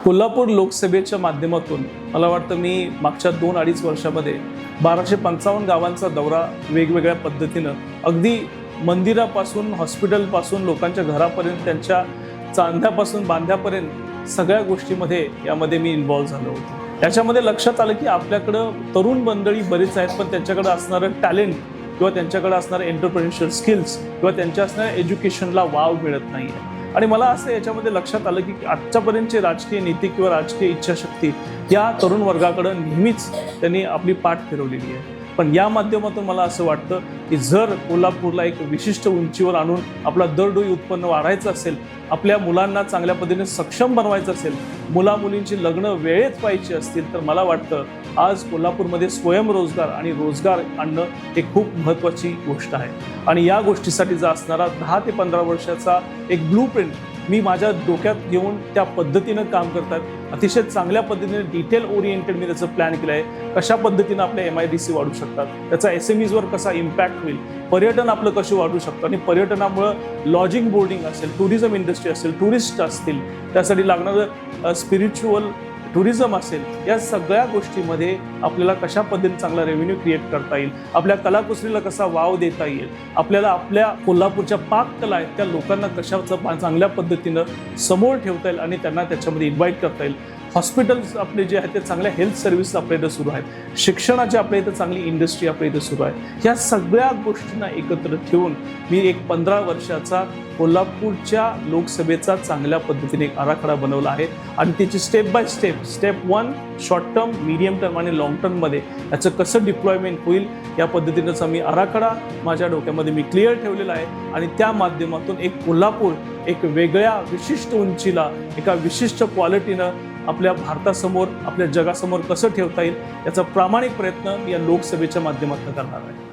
कोल्हापूर लोकसभेच्या माध्यमातून मला वाटतं मी मागच्या दोन अडीच वर्षामध्ये बाराशे पंचावन्न गावांचा दौरा वेगवेगळ्या पद्धतीनं अगदी मंदिरापासून हॉस्पिटलपासून लोकांच्या घरापर्यंत त्यांच्या चांद्यापासून बांध्यापर्यंत सगळ्या गोष्टीमध्ये यामध्ये मी इन्व्हॉल्व झालो होतो. याच्यामध्ये लक्षात आलं की आपल्याकडं तरुण मंडळी बरीच आहेत पण त्यांच्याकडं असणारं टॅलेंट किंवा त्यांच्याकडे असणारे एंटरप्रेन्शियल स्किल्स किंवा त्यांच्या असणाऱ्या एज्युकेशनला वाव मिळत नाही आहे आणि मला असं याच्यामध्ये लक्षात आलं की आजच्यापर्यंतची राजकीय नीती किंवा राजकीय इच्छाशक्ती या तरुण वर्गाकडं नेहमीच त्यांनी आपली पाठ फिरवलेली आहे. पण या माध्यमातून मला असं वाटतं की जर कोल्हापूरला एक विशिष्ट उंचीवर आणून आपला दरडोई उत्पन्न वाढायचं असेल आपल्या मुलांना चांगल्या पद्धतीने सक्षम बनवायचं असेल मुला मुलींची लग्न वेळेत पाहिजे असतील तर मला वाटतं आज कोल्हापूरमध्ये स्वयंरोजगार आणि रोजगार आणणं हे खूप महत्त्वाची गोष्ट आहे. आणि या गोष्टीसाठीचा असणारा दहा ते पंधरा वर्षाचा एक ब्लू प्रिंट मी माझ्या डोक्यात घेऊन त्या पद्धतीनं काम करतात. अतिशय चांगल्या पद्धतीने डिटेल ओरिएंटेड मी त्याचं प्लॅन केलं आहे. कशा पद्धतीनं आपल्या एम आय डी सी वाढू शकतात? त्याचा एस एम ईजवर कसा इम्पॅक्ट होईल? पर्यटन आपलं कसं वाढू शकतं? आणि पर्यटनामुळं लॉजिंग बोर्डिंग असेल टुरिझम इंडस्ट्री असेल टुरिस्ट असतील त्यासाठी लागणारं स्पिरिच्युअल टुरिझम असेल या सगळ्या गोष्टीमध्ये आपल्याला कशा पद्धतीने चांगला रेव्हेन्यू क्रिएट करता येईल आपल्या कलाकुसरीला कसा वाव देता येईल आपल्याला आपल्या कोल्हापूरच्या पाककला आहेत त्या लोकांना कशाचं चांगल्या पद्धतीनं समोर ठेवता येईल आणि त्यांना त्याच्यामध्ये इन्व्हाइट करता येईल. हॉस्पिटल्स आपले जे आहेत ते चांगल्या हेल्थ सर्व्हिस आपल्या इथं सुरू आहेत. शिक्षणाची आपल्या इथं चांगली इंडस्ट्री आपल्या इथं सुरू आहे. ह्या सगळ्या गोष्टींना एकत्र ठेवून मी एक पंधरा वर्षाचा कोल्हापूरच्या लोकसभेचा चांगल्या पद्धतीने एक आराखडा बनवला आहे. आणि त्याची step by step step one short term medium term आणि लॉंग टर्ममध्ये याचं कसं डिप्लॉयमेंट होईल या पद्धतीनेचा मी आराखडा माझ्या डोक्यामध्ये मी क्लिअर ठेवलेला आहे. आणि त्या माध्यमातून एक कोल्हापूर एक वेगळ्या विशिष्ट उंचीला एका विशिष्ट क्वालिटीनं आपल्या भारतासमोर आपल्या जगासमोर कसं ठेवता येईल याचा प्रामाणिक प्रयत्न या लोकसभेच्या माध्यमातून करणार आहे.